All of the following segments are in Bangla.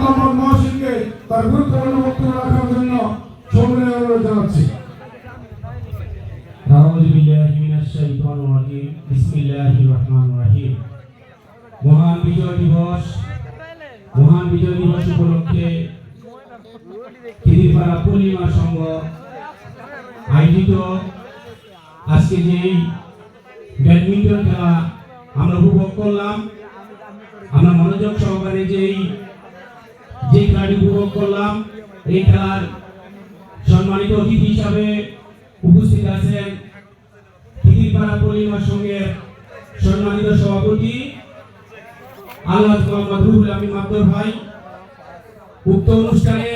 মোহাম্মদ মহসিনকে তার গুরুত্বপূর্ণ বক্তব্য রাখার জন্য সবিনয় অনুরোধ জানাচ্ছি أعوذ بالله من الشيطان الرجيم بسم الله الرحمن الرحيم মহান বিজয় দিবস মহান বিজয় দিবস উপলক্ষে খিদিরপাড়া পূর্ণিমা সংঘ আয়োজিত আজকে যেই ব্যাডমিন্টন খেলা আমরা উপভোগ করলাম আমরা মনোযোগ সহকারে যেই যে খেলাটি উপভোগ করলাম, এই খেলার সম্মানিত অতিথি হিসাবে উপস্থিত আছেন খিদিরপাড়া পূর্ণিমা সংঘের সম্মানিত সভাপতি আল্লাহ মোহাম্মদ রুহুল আমিন মাদ্দর ভাই। উক্ত অনুষ্ঠানে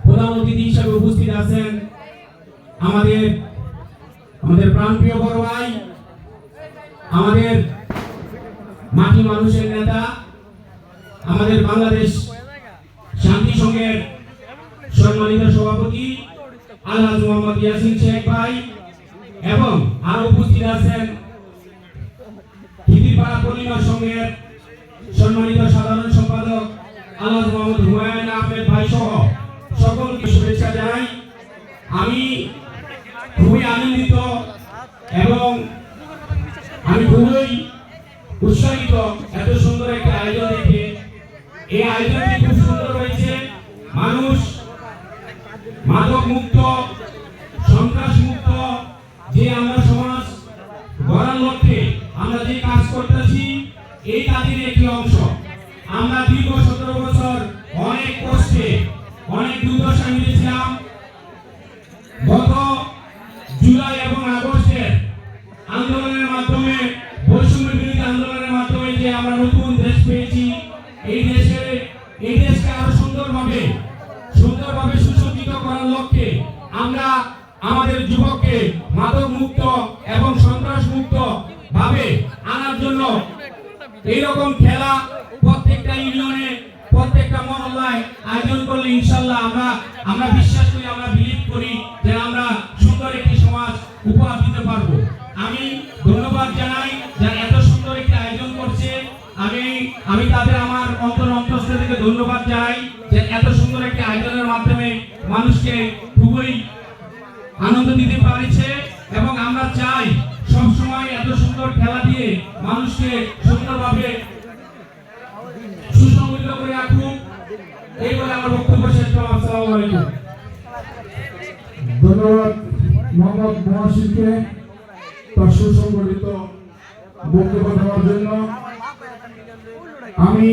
প্রধান অতিথি হিসাবে উপস্থিত আছেন আমাদের আমাদের প্রাণপ্রিয় বড় ভাই, আমাদের মাটি মানুষের নেতা, আমাদের বাংলাদেশ সংঘের সম্মানিত সভাপতি আলহাজ মোহাম্মদ ইয়াসিন শেখ ভাই এবং উপস্থিত আছেন পূর্ণিমা সংঘের সম্মানিত সাধারণ সম্পাদক আলহাজ মোহাম্মদ হুমায়ুন আহমেদ ভাই সহ সকলকে শুভেচ্ছা জানাই। আমি খুবই আনন্দিত এবং আমি খুবই উৎসাহিত এত সুন্দর একটা আয়োজন দেখে। এই আয়োজনটি খুব সুন্দর হয়েছে। মানুষ মাদক মুক্ত সন্ত্রাস মুক্ত যে আমরা সমাজ গড়ার লক্ষ্যে আমরা যে কাজ করতেছি, এই কাজের একটি অংশ। আমরা দীর্ঘ সতেরো বছর অনেক কষ্টে, অনেক দুর্দশা মিলেছিলাম গত জুলাই এবং আগস্টের আন্দোলনের মাধ্যমে, বৈষম্য বিরোধী আন্দোলনের মাধ্যমে যে আমরা নতুন দেশ পেয়েছি, এই দেশে, এই দেশকে আরও সুন্দরভাবে লক্ষ্যে আমরা আমাদের যুবককে মাদক মুক্ত এবং সন্ত্রাস মুক্ত ভাবে আনার জন্য এইরকম খেলা প্রত্যেকটা ইউনিয়নে, প্রত্যেকটা মহল্লায় আয়োজন করলে ইনশাল্লাহ আমরা আমরা বিশ্বাস করি, আমরা বিলিভ করি যে এত সুন্দর একটি আয়োজনের মাধ্যমে মানুষকে খুবই আনন্দ দিতে পারছে এবং আমরা চাই সব সময় এত সুন্দর খেলা দিয়ে মানুষকে সুন্দরভাবে সুসংগঠিত করে রাখুন এই বলে আমার বক্তব্য শেষ করলাম। আসসালামু আলাইকুম। ধন্যবাদ মোহাম্মদ মহসিনকে তার সুসংগঠিত বক্তব্য দেওয়ার জন্য। আমি